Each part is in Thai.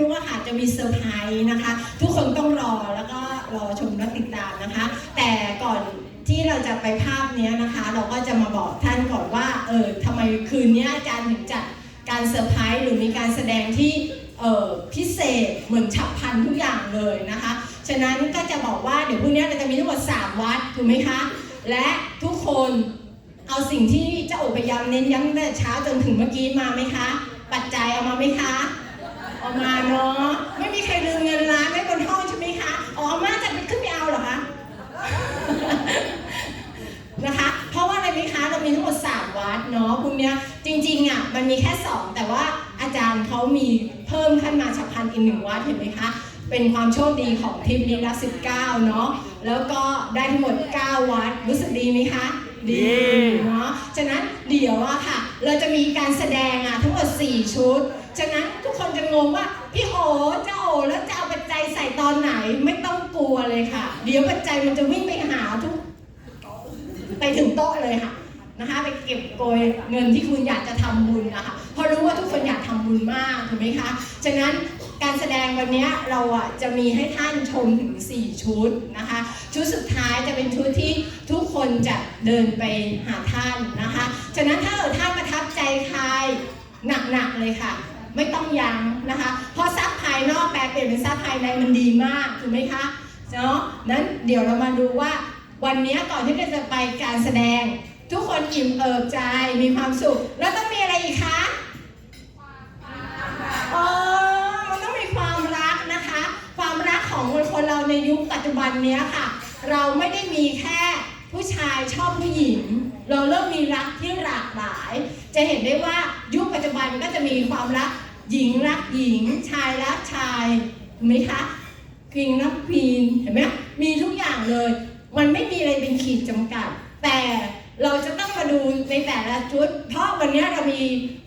รู้ว่าค่ะจะมีเซอร์ไพรส์นะคะ ทุกคนต้องรอแล้วก็รอชมและติดตามนะคะ แต่ก่อนที่เราจะไปภาพนี้นะคะ เราก็จะมาบอกท่านก่อนว่าเออทำไมคืนนี้อาจารย์ถึงจัดการเซอร์ไพรส์หรือมีการแสดงที่เออพิเศษเหมือนฉับพลันทุกอย่างเลยนะคะ ฉะนั้นก็จะบอกว่าเดี๋ยวพรุ่งนี้เราจะมีทั้งหมด 3 วัดถูกไหมคะ และทุกคนเอาสิ่งที่เจ้าโอพยายามเน้นย้ำตั้งแต่เช้าจนถึงเมื่อกี้มาไหมคะ ปัจจัยเอามาไหมคะ มาเนาะไม่มีใครลืมเงินล้านไว้บนห้องใช่ไหมคะอ๋อเอามาจะไปขึ้นไปเอาเหรอคะนะคะ เพราะว่าอะไรไหมคะเรามีทั้งหมด3วัดเนาะพวกเนี้ยจริงๆอะมันมีแค่2แต่ว่าอาจารย์เขามีเพิ่มขึ้นมาฉับพลันอีกหนึ่งวัดเห็นไหมคะเป็นความโชคดีของทีมนี้ละ19 เนาะแล้วก็ได้ทั้งหมด 9 วัดรู้สึกดีไหมคะดีเนาะฉะนั้นเดี๋ยวอะค่ะ เราจะมีการแสดงอะทั้งหมด 4 ชุด ฉะนั้นทุกคนจะงงว่าพี่โอจ้าโอแล้วจะเอาปัจจัยใส่ตอนไหนไม่ต้องกลัวเลยค่ะ เดี๋ยวปัจจัยมันจะวิ่งไปหาทุกไปถึงโต๊ะเลยค่ะนะคะไปเก็บโกยเงินที่คุณอยากจะทำบุญนะคะเพราะรู้ว่าทุกคนอยากทำบุญมากถูกไหมคะฉะนั้นการแสดงวันนี้เราอะจะมีให้ท่านชมถึง 4 ชุดนะคะ ชุดสุดท้ายจะเป็นชุดที่ทุกคนจะเดินไปหาท่านนะคะ ฉะนั้นถ้าเกิดท่านประทับใจใครหนักๆเลยค่ะ ไม่ต้องยั้งนะคะ เพราะทรัพย์ภายนอกแปลเปลี่ยนเป็นทรัพย์ภายในมันดีมากถูกไหมคะเนาะนั้นเดี๋ยวเรามาดูว่าวันนี้ก่อนที่เราจะไปการแสดง ทุกคนอิ่มเอิบใจมีความสุข แล้วต้องมีอะไรอีกคะเออมันต้องมีความรักนะคะ ความรักของคนเราในยุคปัจจุบันนี้ค่ะ เราไม่ได้มีแค่ ผู้ชายชอบผู้หญิง เราเริ่มมีรักที่หลากหลาย จะเห็นได้ว่ายุคปัจจุบันก็จะมีความรักหญิงรักหญิง ชายรักชายถูกไหมคะควีนรักควีนเห็นไหมมีทุกอย่างเลย มันไม่มีอะไรเป็นขีดจำกัด แต่เราจะต้องมาดูในแต่ละชุด เพราะวันนี้เรามี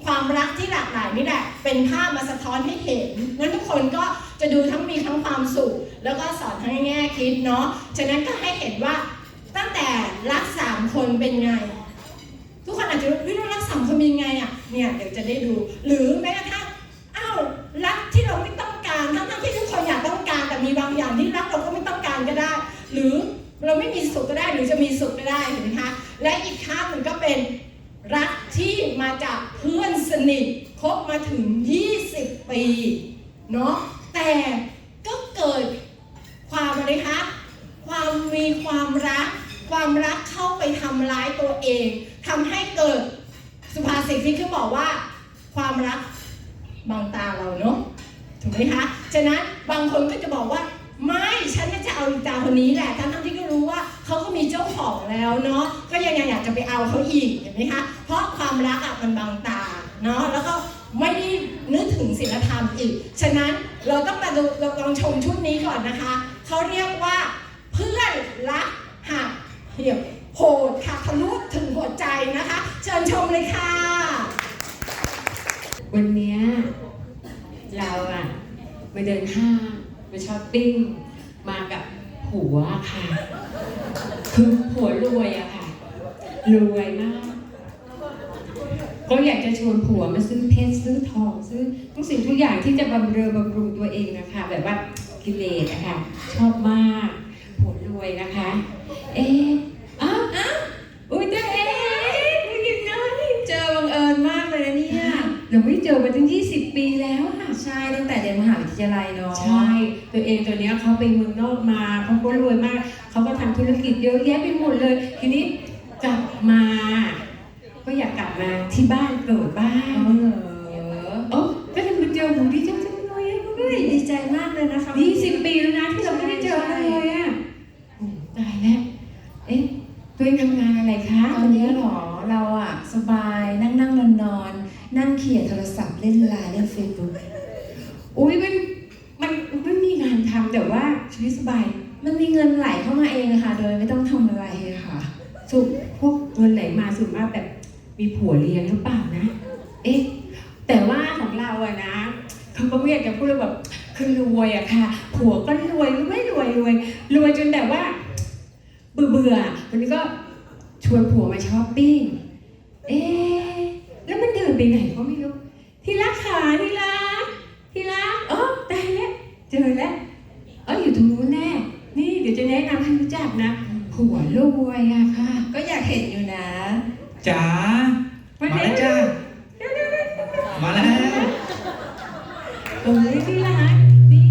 ความรักที่หลากหลายนี่แหละ เป็นภาพมาสะท้อนให้เห็นงั้นทุกคนก็จะดูทั้งมีทั้งความสุข แล้วก็สอนทั้งแง่คิดเนาะ ฉะนั้นก็ให้เห็นว่า ตั้งแต่รักสามคนเป็นไง ทุกคนอาจจะรู้วิธีรักสามคนเป็นยังไงอะเนี่ยเดี๋ยวจะได้ดู หรือแม้กระทั่งอ้าวรักที่เราไม่ต้องการทั้งทั้งที่ทุกคนอยากต้องการแต่มีบางอย่างที่รักเราก็ไม่ต้องการก็ได้ หรือเราไม่มีสุขก็ได้หรือจะมีสุขก็ได้เห็นไหมคะและอีกข้างหนึ่งก็เป็นรักที่มาจากเพื่อนสนิทคบมาถึง 20 ปีเนาะแต่ก็เกิดความอะไรคะความมีความรัก ความรักเข้าไปทำร้ายตัวเอง ทำให้เกิดสุภาษิตที่เขาบอกว่า ความรักบางตาเราเนาะถูกไหมคะ ฉะนั้นบางคนก็จะบอกว่า ไม่ฉันจะเอาอีตาคนนี้แหละทั้งทั้งที่ก็รู้ว่าเขาก็มีเจ้าของแล้วเนาะก็ยังอยากจะไปเอาเขาอีกเห็นไหมคะ เพราะความรักอะมันบางตาเนาะแล้วก็ไม่ได้นึกถึงศีลธรรมอีก ฉะนั้นเราต้องมาดูเราลองชมชุดนี้ก่อนนะคะ เขาเรียกว่าเพื่อนรัก เหี่ยวโหดค่ะทะลุถึงหัวใจนะคะ เชิญชมเลยค่ะ วันนี้เราอะไปเดินห้างไปช้อปปิ้ง มากับผัวค่ะ คือผัวรวยอะค่ะ รวยมาก ก็อยากจะชวนผัวมาซื้อเพชรซื้อทอง ซื้อทุกสิ่งทุกอย่างที่จะบำเรอบำรุงตัวเองนะคะ แบบว่ากิเลสอะค่ะ ชอบมากผัวรวยนะคะ เอ๊ะอ้าวอ้าวอุ้ยตัวเองเป็นยังไง เจอบังเอิญมากเลยนะ เนี่ยเราไม่เจอมาตั้ง 20 ปีแล้วอะใช่ตั้งแต่เรียนมหาวิทยาลัยเนาะใช่ ตัวเองตัวเนี้ยเขาไปเมืองนอกมาเขาก็รวยมาก เขาก็ทำธุรกิจเยอะแยะไปหมดเลย ทีนี้กลับมา ก็อยากกลับมาที่บ้านเกิดบ้างเอาเหรอโอ้ก็เลยมาเจอหมูดีจังจังเลยอะเฮ้ยดีใจมากเลยนะคะยี่สิบปีแล้วนะที่เราไม่ได้เจอกันเลยอะโอ้ตายแล้ว เอ๊ะ ตัวเองทำงานอะไรคะตอนนี้เหรอเราอะสบายนั่งนั่งนอนนอนนั่งเขี่ยโทรศัพท์ เล่นไลน์เล่นเฟซบุ๊กอุ้ยมันมันไม่มีงานทำแต่ว่าชีวิตสบาย มันมีเงินไหลเข้ามาเองอะค่ะ โดยไม่ต้องทำอะไรค่ะสุกพวกเงินไหลมาส่วนมากแบบมีผัวเลี้ยงหรือเปล่านะ เอ๊ะแต่ว่าของเราอะนะเขาก็ไม่อยากจะพูดเลยแบบคือรวยอะค่ะ ผัวก็รวยรวยรวยรวยรวยจนแบบว่า เบื่อเบื่อวันนี้ก็ชวนผัวมาช้อปปิ้ง เอ๊ะแล้วมันเดินไปไหนก็ไม่รู้ ที่รักขาที่รักที่รักเออตายแล้วเจอแล้วเอออยู่ตรงนู้นแน่ นี่เดี๋ยวจะแนะนำให้รู้จักนะผัวรวยอะค่ะ ก็อยากเห็นอยู่นะจ๋ามาแล้วจ้ามาแล้วโอ้ที่รักนี่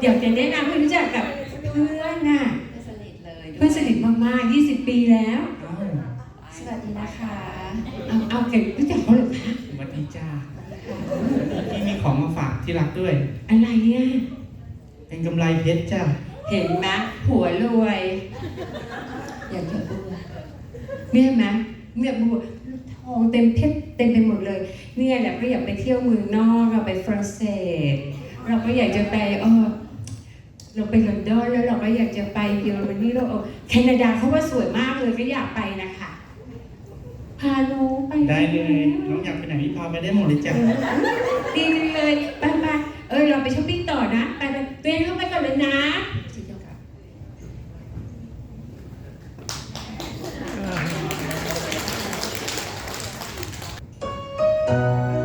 เดี๋ยวจะแนะนำให้รู้จักกับเพื่อนน่ะเพื่อนสนิทเลยเพื่อนสนิทมากๆ20 ปีแล้ว สวัสดีนะคะ เอาเอาเก่งรู้จักเขาเหรือคะสวัสดีจ้าพี่มีของมาฝากที่รักด้วย อะไรเนี่ยเป็นกำไรเพชรจ้าเห็นไหมผัวรวย อยากจะอ้วนเนี่ยไหมเนี่ยบัวทองเต็มเพชรเต็มไปหมดเลย เนี่ยแหละก็อยากไปเที่ยวเมืองนอกเราไปฝรั่งเศส เราก็อยากจะไปเออเราไปลอนดอนแล้วเราก็อยากจะไปเยอรมนีเราเออแคนาดาเขาว่าสวยมากเลยก็อยากไปนะคะ พาน้องไปได้เลย น้องอยากไปไหนพี่พาไปได้หมดเลยจ้ะดีจังเลยไปไปเออเราไปช้อปปิ้งต่อนะไปไปตัวเองเข้าไปก่อนเลยนะอ่า